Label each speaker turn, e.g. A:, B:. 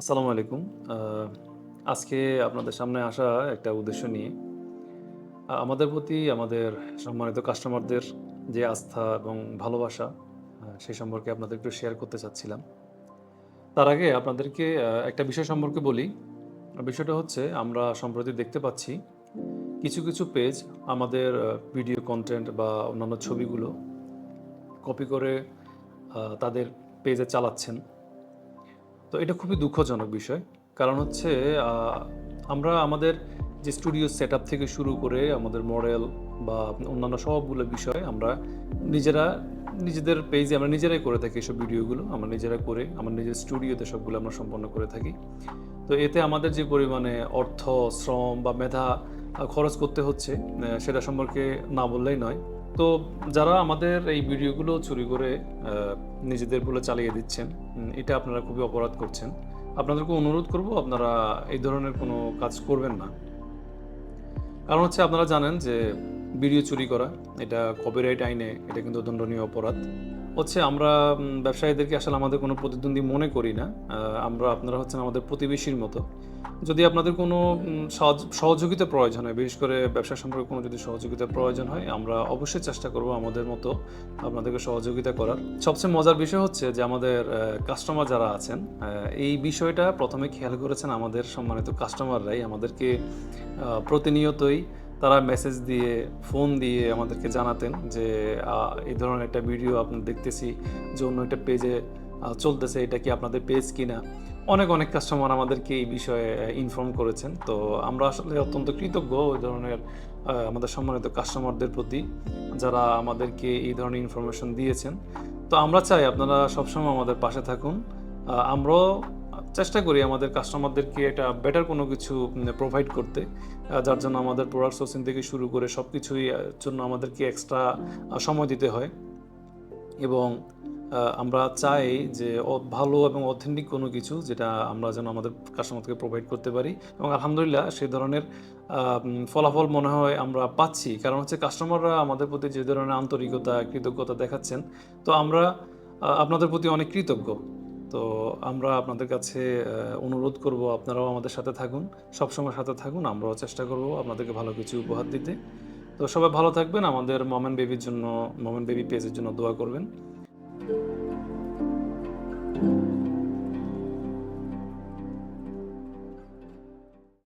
A: আসসালামু আলাইকুম। আজকে আপনাদের সামনে আসা একটা উদ্দেশ্য নিয়ে। আমাদের প্রতি আমাদের সম্মানিত কাস্টমারদের যে আস্থা এবং ভালোবাসা আ সে সম্পর্কে আপনাদের একটু শেয়ার করতে চাচ্ছিলাম। তার আগে আপনাদেরকে একটা বিষয় সম্পর্কে বলি। বিষয়টা হচ্ছে আমরা সম্প্রতি দেখতে পাচ্ছি কিছু, কিছু পেজ আমাদের ভিডিও কনটেন্ট বা অন্যান্য ছবিগুলো কপি করে তাদের পেজে চালাচ্ছেন। তো এটা খুবই দুঃখজনক বিষয়। কারণ হচ্ছে আমরা আমাদের যে স্টুডিও সেটআপ থেকে শুরু করে আমাদের মডেল বা অন্যান্য সবগুলো বিষয় আমরা নিজেরা নিজেদের পেজে আমরা নিজেরাই করে থাকি এসব ভিডিওগুলো। আমরা নিজেরা করে আমার নিজের স্টুডিওতে সবগুলো আমরা সম্পন্ন করে থাকি। তো এতে আমাদের যে পরিমাণে অর্থ, শ্রম বা মেধা খরচ করতে হচ্ছে সেটা সম্পর্কে না বললেই নয়। তো যারা আমাদের এই ভিডিওগুলো চুরি করে নিজেদের বলে চালিয়ে দিচ্ছেন, এটা আপনারা খুবই অপরাধ করছেন। আপনাদেরকে অনুরোধ করব, আপনারা এই ধরনের কোনো কাজ করবেন না। কারণ হচ্ছে আপনারা জানেন যে ভিডিও চুরি করা, এটা কপিরাইট আইনে এটা কিন্তু দণ্ডনীয় অপরাধ। হচ্ছে আমরা ব্যবসায়ীদেরকে আসলে আমাদের কোনো প্রতিদ্বন্দ্বী মনে করি না। আমরা আপনারা হচ্ছেন আমাদের প্রতিবেশীর মতো। যদি আপনাদের কোনো সহযোগিতা প্রয়োজন হয়, বিশেষ করে ব্যবসা সম্পর্কে কোনো যদি সহযোগিতার প্রয়োজন হয়, আমরা অবশ্যই চেষ্টা করব আমাদের মতো আপনাদেরকে সহযোগিতা করার। সবচেয়ে মজার বিষয় হচ্ছে যে আমাদের কাস্টমার যারা আছেন, এই বিষয়টা প্রথমে খেয়াল করেছেন আমাদের সম্মানিত কাস্টমাররাই। আমাদেরকে প্রতিনিয়তই তারা মেসেজ দিয়ে, ফোন দিয়ে আমাদেরকে জানাতেন যে এই ধরনের একটা ভিডিও আপনার দেখতেছি যে অন্য একটা পেজে চলতেছে। এটা কি আপনাদের পেজ কিনা? অনেক, অনেক কাস্টমার আমাদেরকে এই বিষয়ে ইনফর্ম করেছেন। তো আমরা আসলে অত্যন্ত কৃতজ্ঞ ওই ধরনের আমাদের সম্মানিত কাস্টমারদের প্রতি যারা আমাদেরকে এই ধরনের ইনফরমেশন দিয়েছেন। তো আমরা চাই আপনারা সবসময় আমাদের পাশে থাকুন। আমরাও চেষ্টা করি আমাদের কাস্টমারদেরকে একটা বেটার কোনো কিছু প্রোভাইড করতে। যার জন্য আমাদের প্রোডাক্ট সোর্সিং থেকে শুরু করে সবকিছুই আ জন্য আমাদেরকে এক্সট্রা সময় দিতে হয়। এবং আমরা চাই যে ভালো এবং অথেন্টিক কোনো কিছু যেটা আমরা যেন আমাদের কাস্টমারকে প্রোভাইড করতে পারি। এবং আলহামদুলিল্লাহ সেই ধরনের ফলাফল মনে হয় আমরা পাচ্ছি। কারণ হচ্ছে কাস্টমাররা আমাদের প্রতি যে ধরনের আন্তরিকতা, কৃতজ্ঞতা দেখাচ্ছেন, তো আমরা আপনাদের প্রতি অনেক কৃতজ্ঞ। তো আমরা আপনাদের কাছে অনুরোধ করব আপনারাও আমাদের সাথে থাকুন, সবসময় সাথে থাকুন, আমরাও চেষ্টা করব আপনাদেরকে ভালো কিছু উপহার দিতে। তো সবাই ভালো থাকবেন, আমাদের মমেন বেবির জন্য মমেন বেবি পেজের জন্য দোয়া করবেন।